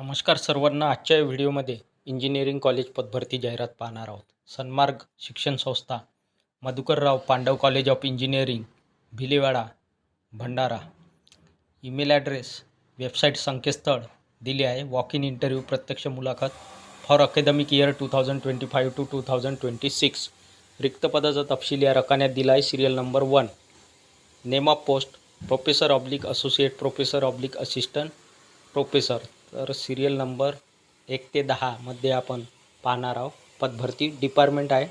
नमस्कार सर्वांना आजच्या व्हिडिओमध्ये इंजिनिअरिंग कॉलेज पदभरती जाहिरात पाहणार आहोत. Sanmarg Shikshan Sanstha Madhukarrao Pandav college of engineering Bhilewada Bhandara. Email address website संकेतस्थळ दिले आहे. वॉक इन इंटरव्ह्यू प्रत्यक्ष मुलाखत for academic year two thousand twenty five to two thousand twenty six रिक्त पदाचा तपशील या रकान्यात दिला आहे. Serial number one name of post professor oblique associate professor oblique assistant professor तर सिरियल नंबर एक ते दहामध्ये आपण पाहणार आहोत. पदभरती डिपार्टमेंट आहे.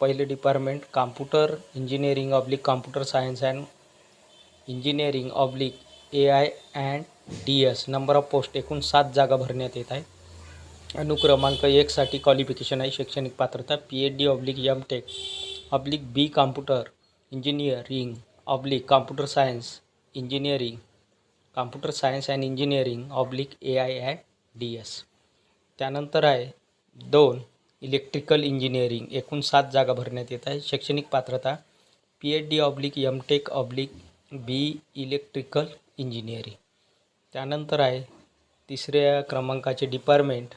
पहिले department computer engineering oblique computer science and engineering oblique A I and D S number of post एकूण सात जागा भरण्यात येत आहे. अनुक्रमांक एकसाठी क्वालिफिकेशन आहे. शैक्षणिक पात्रता P H D oblique M tech oblique B computer engineering oblique computer science engineering computer science and engineering oblique A I and D S. त्यानंतर आहे दोन इलेक्ट्रिकल इंजिनिअरिंग. एकूण सात जागा भरण्यात येत आहे. शैक्षणिक पात्रता P H D oblique M tech oblique B electrical engineering. त्यानंतर आहे तिसऱ्या क्रमांकाचे डिपार्टमेंट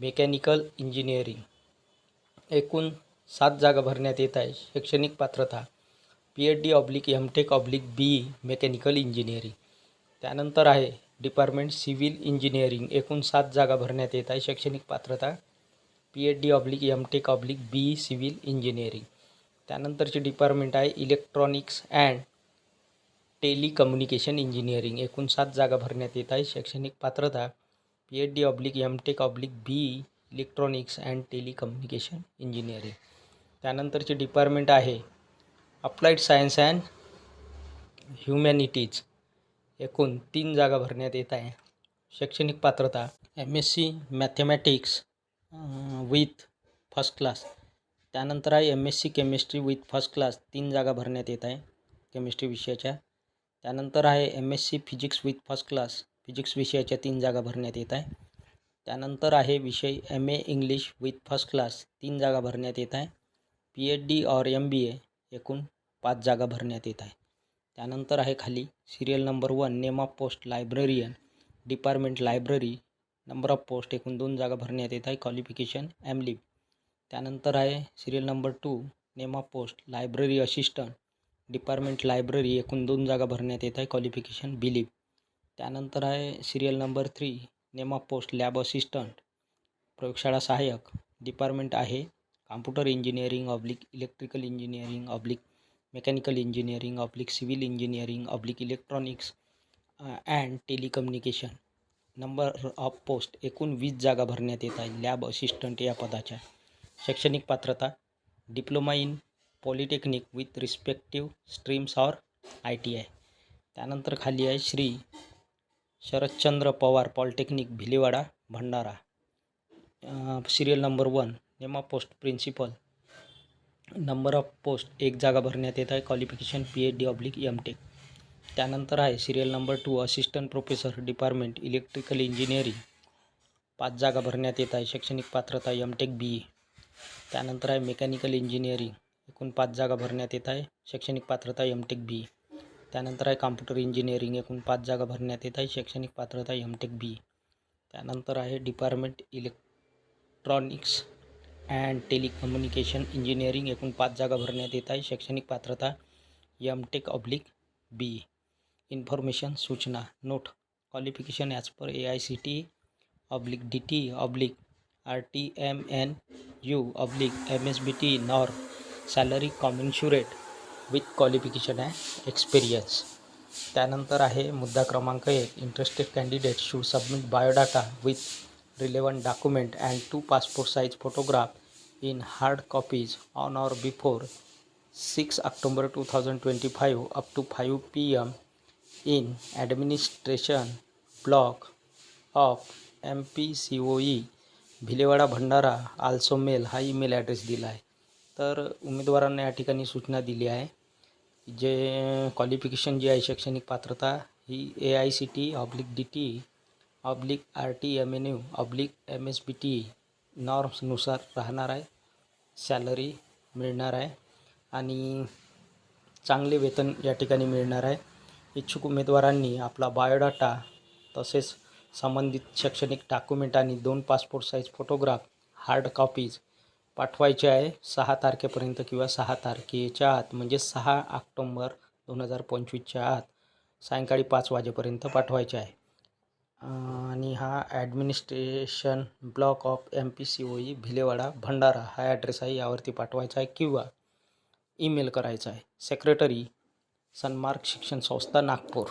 मेकॅनिकल इंजिनिअरिंग. एकूण सात जागा भरण्यात येत आहे. शैक्षणिक पात्रता P H D oblique M tech oblique B mechanical engineering. त्यानंतर आहे डिपार्टमेंट सिव्हिल इंजिनिअरिंग एकूण सात जागा भरण्यात येत आहे. शैक्षणिक पात्रता P H D oblique M tech oblique B civil engineering त्यानंतरचे डिपार्टमेंट आहे इलेक्ट्रॉनिक्स अँड टेलिकम्युनिकेशन इंजिनिअरिंग एकूण सात जागा भरण्यात येत आहे. शैक्षणिक पात्रता P H D oblique M tech oblique B electronics and telecommunication engineering त्यानंतरचे डिपार्टमेंट आहे अप्लाइड सायन्स अँड ह्युमॅनिटीज एकूण तीन जागा भरण्यात येत आहे. शैक्षणिक पात्रता M S C mathematics with first class त्यानंतर आहे M S C chemistry with first class तीन जागा भरण्यात येत आहे केमिस्ट्री विषयाच्या. त्यानंतर आहे M S C physics with first class physics विषयाच्या तीन जागा भरण्यात येत आहे. त्यानंतर आहे विषय M A English with first class तीन जागा भरण्यात येत आहे. पी एच डी और एम बी ए एकूण पाच जागा भरण्यात येत आहे. त्यानंतर आहे खाली serial number one name of post librarian department library number of post एकूण दोन जागा भरण्यात येत आहे क्वालिफिकेशन एम लिप त्यानंतर आहे serial number two name of post library assistant department library एकूण दोन जागा भरण्यात येत आहे क्वालिफिकेशन बिलीप त्यानंतर आहे serial number three name of post lab assistant प्रयोगशाळा सहाय्यक डिपार्टमेंट आहे computer engineering oblique electrical engineering oblique mechanical engineering oblique civil engineering oblique electronics and telecommunication number of post एकूण वीस जागा भरण्यात येत आहे. लॅब असिस्टंट या पदाच्या. शैक्षणिक पात्रता. Diploma in polytechnic with respective streams or I T I त्यानंतर खाली आहे Shri Sharadchandra Pawar polytechnic Bhilewada Bhandara. Serial number one name of post principal number of post एक जागा भरण्यात येत qualification P H D oblique M tech आहे serial number two assistant professor department electrical engineering पाच जागा आहे. शैक्षणिक पात्रता एम टेक बी ई त्यानंतर आहे मेकॅनिकल इंजिनिअरिंग एकूण पाच जागा आहे. शैक्षणिक पात्रता एम टेक बी त्यानंतर आहे कॉम्प्युटर इंजिनिअरिंग एकूण पाच जागा आहे. शैक्षणिक पात्रता एम टेक बी त्यानंतर आहे department electronics and telecommunication engineering एकूण पाच जागा भरण्यात येत आहे. शैक्षणिक पात्रता M tech oblique B information सूचना note qualification as per A I C T oblique D T oblique R T M N U oblique M S B T nor salary commensurate with qualification and experience त्यानंतर आहे मुद्दा क्रमांक एक interested candidate should submit biodata with relevant document and two passport size photograph in hard copies on or before six October two thousand twenty five up to five P M in administration block of M P C O E Bhilewada Bhandara also mail हा email address दिला आहे. तर उमेदवारांना या ठिकाणी सूचना दिली आहे. जे क्वालिफिकेशन जी आहे शैक्षणिक पात्रता ही A I C T oblique D T oblique R T M N U oblique M S B T नॉर्म्सनुसार राहणार आहे. सॅलरी मिळणार आहे. आणि चांगले वेतन या ठिकाणी मिळणार आहे. इच्छुक उमेदवारांनी आपला बायोडाटा तसेच संबंधित शैक्षणिक डॉक्युमेंट आणि दोन passport size photograph hard copies पाठवायचे आहे. सहा तारखेपर्यंत किंवा सहा तारखेच्या आत म्हणजे सहा ऑक्टोंबर दोन हजार पंचवीसच्या आत सायंकाळी पाच वाजेपर्यंत पाठवायचे आहे. आणि हा administration block of M P C O E Bhilewada Bhandara हा ॲड्रेस आहे यावरती पाठवायचा आहे किंवा ईमेल करायचा आहे. सेक्रेटरी सन्मार्क शिक्षण संस्था नागपूर.